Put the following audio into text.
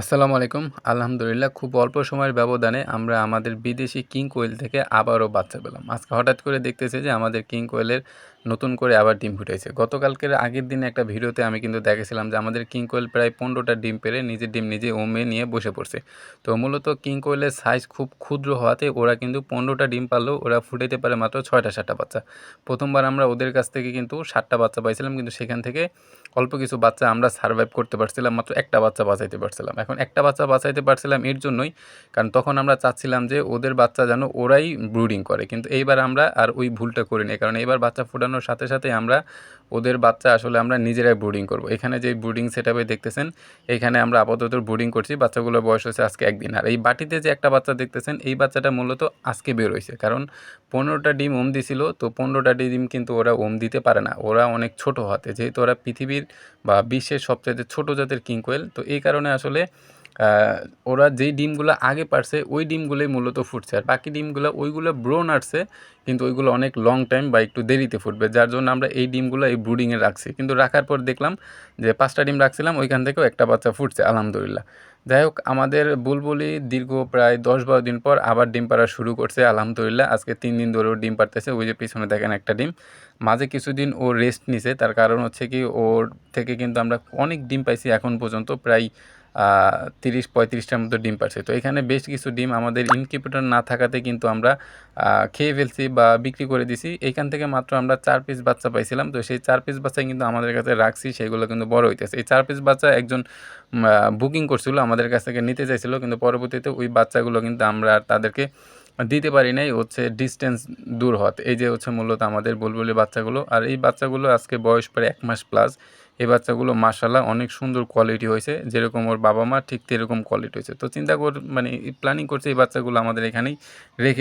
আসসালামু আলাইকুম। আলহামদুলিল্লাহ, খুব অল্প সময়ের ব্যবধানে আমরা আমাদের বিদেশি কিং কোয়েল থেকে আবারও বাচ্চা পেলাম। আজকে হঠাৎ করে দেখতেছি যে আমাদের কিং কোয়েলের নতুন করে আবার ডিম ফুটেছে। গতকালকের আগের দিনে একটা ভিডিওতে আমি কিন্তু দেখেছিলাম যে আমাদের কিং কোয়েল প্রায় পনেরোটা ডিম পেরে নিজের ডিম নিজে ওমে নিয়ে বসে পড়ছে। তো মূলত কিং কোয়েলের সাইজ খুব ক্ষুদ্র হওয়াতে ওরা কিন্তু পনেরোটা ডিম পারলেও ওরা ফুটাইতে পারে মাত্র ছয়টা সাতটা বাচ্চা। প্রথমবার আমরা ওদের কাছ থেকে কিন্তু সাতটা বাচ্চা পাইছিলাম, কিন্তু সেখান থেকে অল্প কিছু বাচ্চা আমরা সার্ভাইভ করতে পারছিলাম, মাত্র একটা বাচ্চা বাঁচাইতে পারছিলাম। এখন একটা বাচ্চা বাঁচাইতে পারছিলাম এর জন্যই, কারণ তখন আমরা চাচ্ছিলাম যে ওদের বাচ্চা যেন ওরাই ব্রুডিং করে। কিন্তু এইবার আমরা আর ওই ভুলটা করিনি, কারণ এইবার বাচ্চা ফোটানোর সাথে সাথে আমরা ওদের বাচ্চা আসলে আমরা নিজেরাই ব্রুডিং করব। এখানে যে ব্রুডিং সেট দেখতেছেন, এখানে আমরা আপাতত ব্রুডিং করছি। বাচ্চাগুলোর বয়স হচ্ছে আজকে একদিন। আর এই বাটিতে যে একটা বাচ্চা দেখতেছেন, এই বাচ্চাটা মূলত আজকে বের হয়েছে। কারণ পনেরোটা ডিম ওম দিছিল, তো পনেরোটা ডিম কিন্তু ওরা ওম দিতে পারে না। ওরা অনেক ছোট হাতে। যেহেতু ওরা পৃথিবীর বা বিশ্বের সবচেয়ে ছোট জাতের কিংকোয়েল, তো এই কারণে আসলে ওরা যেই ডিমগুলো আগে পারছে, ওই ডিমগুলোই মূলত ফুটছে। আর বাকি ডিমগুলো, ওইগুলো ব্রোন নাড়ছে কিন্তু ওইগুলো অনেক লং টাইম বা একটু দেরিতে ফুটবে। যার জন্য আমরা এই ডিমগুলো এই ব্রুডিংয়ে রাখছি। কিন্তু রাখার পর দেখলাম যে পাঁচটা ডিম রাখছিলাম, ওইখান থেকেও একটা বাচ্চা ফুটছে, আলহামদুলিল্লাহ। যাই হোক, আমাদের বুলবুলি দীর্ঘ প্রায় দশ বারো দিন পর আবার ডিম পাড়া শুরু করছে, আলহামদুলিল্লাহ। আজকে তিন দিন ধরেও ডিম পারতেছে ওই যে পিছনে দেখেন একটা ডিম। মাঝে কিছুদিন ও রেস্ট নিছে, তার কারণ হচ্ছে কি, ওর থেকে কিন্তু আমরা অনেক ডিম পাইছি এখন পর্যন্ত, প্রায় তিরিশ পঁয়ত্রিশটার মতো ডিম পারছে। তো এখানে বেশ কিছু ডিম আমাদের ইনকিউবেটর না থাকাতে কিন্তু আমরা খেয়ে ফেলছি বা বিক্রি করে দিছি। এইখান থেকে মাত্র আমরা চার পিস বাচ্চা পাইছিলাম। তো সেই চার পিস বাচ্চা কিন্তু আমাদের কাছে রাখছি, সেগুলো কিন্তু বড় হইতেছে। এই চার পিস বাচ্চা একজন বুকিং করছিল, আমাদের কাছ থেকে নিতে চাইছিল, কিন্তু পরবর্তীতে ওই বাচ্চাগুলো কিন্তু আমরা তাদেরকে দিতে পারি নাই। হচ্ছে ডিস্টেন্স দূর হওয়াতে। এই যে হচ্ছে মূলত আমাদের বুলবুলি বাচ্চাগুলো। আর এই বাচ্চাগুলো আজকে বয়স প্রায় এক মাস প্লাস। এই বাচ্চাগুলো মাসাল্লাহ অনেক সুন্দর কোয়ালিটি হয়েছে। যেরকম ওর বাবা মা ঠিক তেরকম কোয়ালিটি হয়েছে। তো চিন্তা কর মানে প্ল্যানিং করছে এই বাচ্চাগুলো আমাদের এখানেই রেখে